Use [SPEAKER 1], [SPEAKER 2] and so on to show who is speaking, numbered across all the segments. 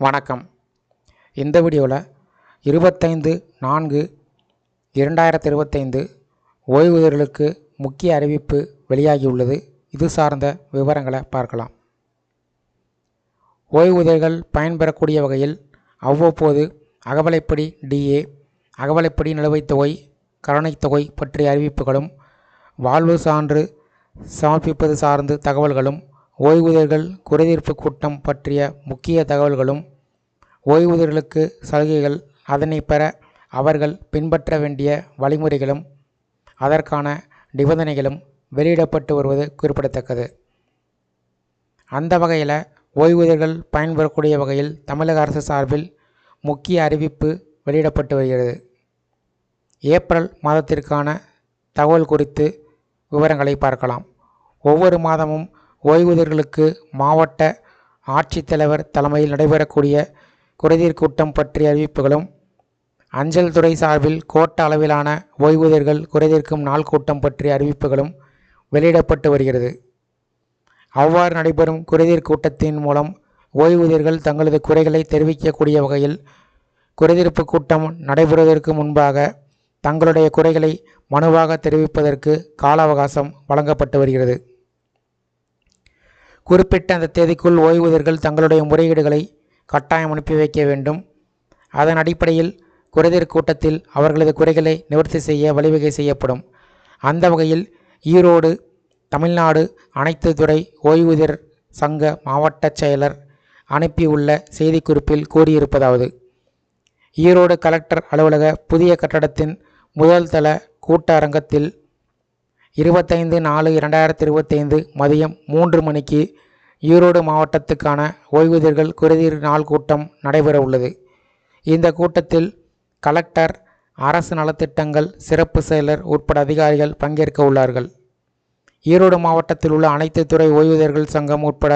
[SPEAKER 1] வணக்கம். இந்த வீடியோவில் இருபத்தைந்து நான்கு இரண்டாயிரத்தி இருபத்தைந்து ஓய்வூதியர்களுக்கு முக்கிய அறிவிப்பு வெளியாகியுள்ளது. இது சார்ந்த விவரங்களை பார்க்கலாம். ஓய்வூதியர்கள் பயன்பெறக்கூடிய வகையில் அவ்வப்போது அகவலைப்படி டிஏ அகவலைப்படி நிலுவைத் தொகை கருணைத் தொகை பற்றிய அறிவிப்புகளும் வாழ்வு சான்று சமர்ப்பிப்பது சார்ந்து தகவல்களும் ஓய்வூதியர்கள் குறைதீர்ப்பு கூட்டம் பற்றிய முக்கிய தகவல்களும் ஓய்வூதியர்களுக்கு சலுகைகள் அதனை பெற அவர்கள் பின்பற்ற வேண்டிய வழிமுறைகளும் அதற்கான நிபந்தனைகளும் வெளியிடப்பட்டு வருவது குறிப்பிடத்தக்கது. அந்த வகையில் ஓய்வூதியர்கள் பயன்பெறக்கூடிய வகையில் தமிழக அரசு சார்பில் முக்கிய அறிவிப்பு வெளியிடப்பட்டு வருகிறது. ஏப்ரல் மாதத்திற்கான தகவல் குறித்து விவரங்களை பார்க்கலாம். ஒவ்வொரு மாதமும் ஓய்வூதியர்களுக்கு மாவட்ட ஆட்சித்தலைவர் தலைமையில் நடைபெறக்கூடிய குறைதீர் கூட்டம் பற்றிய அறிவிப்புகளும் அஞ்சல் துறை சார்பில் கோட்ட அளவிலான ஓய்வூதியர்கள் குறைதீர்க்கும் நாள் கூட்டம் பற்றிய அறிவிப்புகளும் வெளியிடப்பட்டு வருகிறது. அவ்வாறு நடைபெறும் குறைதீர் கூட்டத்தின் மூலம் ஓய்வூதியர்கள் தங்களது குறைகளை தெரிவிக்கக்கூடிய வகையில் குறைதீர்ப்பு கூட்டம் நடைபெறுவதற்கு முன்பாக தங்களுடைய குறைகளை மனுவாக தெரிவிப்பதற்கு கால அவகாசம் வழங்கப்பட்டு வருகிறது. குறிப்பிட்ட அந்த தேதிக்குள் ஓய்வூதியர்கள் தங்களுடைய முறையீடுகளை கட்டாயம் அனுப்பி வைக்க வேண்டும். அதன் அடிப்படையில் குறைதீர் கூட்டத்தில் அவர்களது குறைகளை நிவர்த்தி செய்ய வழிவகை செய்யப்படும். அந்த வகையில் ஈரோடு தமிழ்நாடு அனைத்து துறை ஓய்வூதியர் சங்க மாவட்ட செயலர் அனுப்பியுள்ள செய்திக்குறிப்பில் கூறியிருப்பதாவது ஈரோடு கலெக்டர் அலுவலக புதிய கட்டடத்தின் முதல் தள கூட்ட அரங்கத்தில் இருபத்தைந்து நாலு இரண்டாயிரத்தி இருபத்தைந்து மதியம் மூன்று மணிக்கு ஈரோடு மாவட்டத்துக்கான ஓய்வூதியர்கள் குறைதீர் நாள் கூட்டம் நடைபெற உள்ளது இந்த கூட்டத்தில் கலெக்டர் அரசு நலத்திட்டங்கள் சிறப்பு செயலர் உட்பட அதிகாரிகள் பங்கேற்க உள்ளார்கள். ஈரோடு மாவட்டத்தில் உள்ள அனைத்து துறை ஓய்வூதியர்கள் சங்கம் உட்பட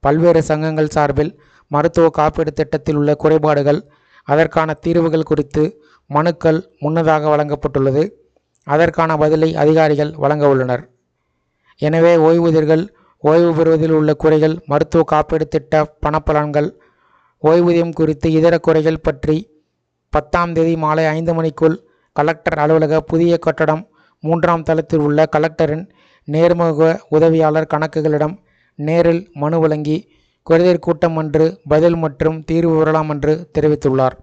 [SPEAKER 1] பல்வேறு சங்கங்கள் சார்பில் மருத்துவ காப்பீடு திட்டத்தில் உள்ள குறைபாடுகள் அதற்கான தீர்வுகள் குறித்து மனுக்கள் முன்னதாக வழங்கப்பட்டுள்ளது. அதற்கான பதிலை அதிகாரிகள் வழங்க உள்ளனர். எனவே ஓய்வூதியர்கள் ஓய்வு பெறுவதில் உள்ள குறைகள் மருத்துவ காப்பீடு திட்ட பணப்பலன்கள் ஓய்வூதியம் குறித்து இதர குறைகள் பற்றி பத்தாம் தேதி மாலை ஐந்து மணிக்குள் கலெக்டர் அலுவலக புதிய கட்டடம் மூன்றாம் தளத்தில் உள்ள கலெக்டரின் நேர்முக உதவியாளர் கணக்குகளிடம் நேரில் மனு வழங்கி குறைதீர் கூட்டம் அன்று பதில் மற்றும் தீர்வு பெறலாம் என்று தெரிவித்துள்ளார்.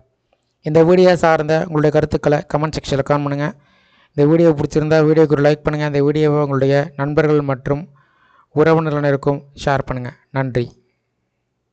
[SPEAKER 1] இந்த வீடியோ சார்ந்த உங்களுடைய கருத்துக்களை கமெண்ட் செக்ஷனில் கமெண்ட் பண்ணுங்கள் இந்த வீடியோ பிடிச்சிருந்தா வீடியோக்கு ஒரு லைக் பண்ணுங்கள் இந்த வீடியோவை உங்களுடைய நண்பர்கள் மற்றும் உறவினர்களுக்கும் ஷேர் பண்ணுங்கள் நன்றி.